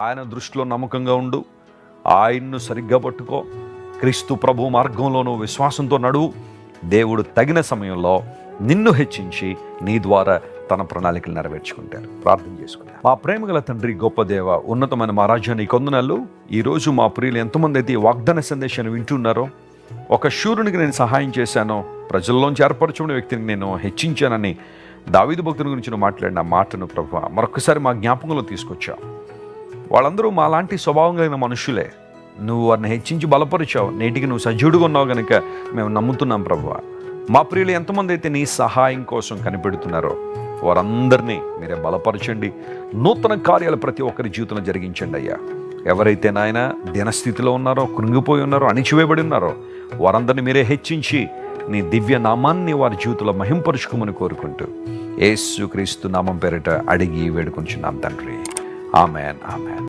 ఆయన దృష్టిలో నమ్మకంగా ఉండు. ఆయన్ను సరిగ్గా పట్టుకో. క్రీస్తు ప్రభు మార్గంలోనూ విశ్వాసంతో నడువు. దేవుడు తగిన సమయంలో నిన్ను హెచ్చించి నీ ద్వారా తన ప్రణాళికలు నెరవేర్చుకుంటారు ప్రార్థన చేసుకుంటారు మా ప్రేమగల తండ్రి గొప్ప దేవ ఉన్నతమైన మా రాజ్యాన్ని కొందనాలు ఈరోజు మా ప్రియులు ఎంతమంది అయితే ఈ వాగ్దాన సందేశాన్ని వింటున్నారో ఒక శూరునికి నేను సహాయం చేశానో ప్రజల్లోంచి ఏర్పరచుకునే వ్యక్తిని నేను హెచ్చించానని దావీదు భక్తుని గురించి మాట్లాడిన మాటను ప్రభు మరొకసారి మా జ్ఞాపకంలో తీసుకొచ్చాం వాళ్ళందరూ మాలాంటి స్వభావం కలిగిన మనుషులే. నువ్వు వారిని హెచ్చించి బలపరిచావు. నేటికి నువ్వు సజీవుడుగా ఉన్నావు కనుక మేము నమ్ముతున్నాం ప్రభు మా ప్రియులు ఎంతమంది అయితే నీ సహాయం కోసం కనిపెడుతున్నారో వారందరినీ మీరే బలపరచండి. నూతన కార్యాలు ప్రతి ఒక్కరి జీవితంలో జరిగించండి అయ్యా. ఎవరైతే నాయన దినస్థితిలో ఉన్నారో కృంగిపోయి ఉన్నారో అణిచివేయబడి ఉన్నారో వారందరినీ మీరే హెచ్చించి నీ దివ్య నామాన్ని వారి జీవితంలో మహింపరుచుకోమని కోరుకుంటూ ఏసుక్రీస్తు నామం పేరిట అడిగి వేడుకొంచున్నాం తండ్రి. Amen. Amen.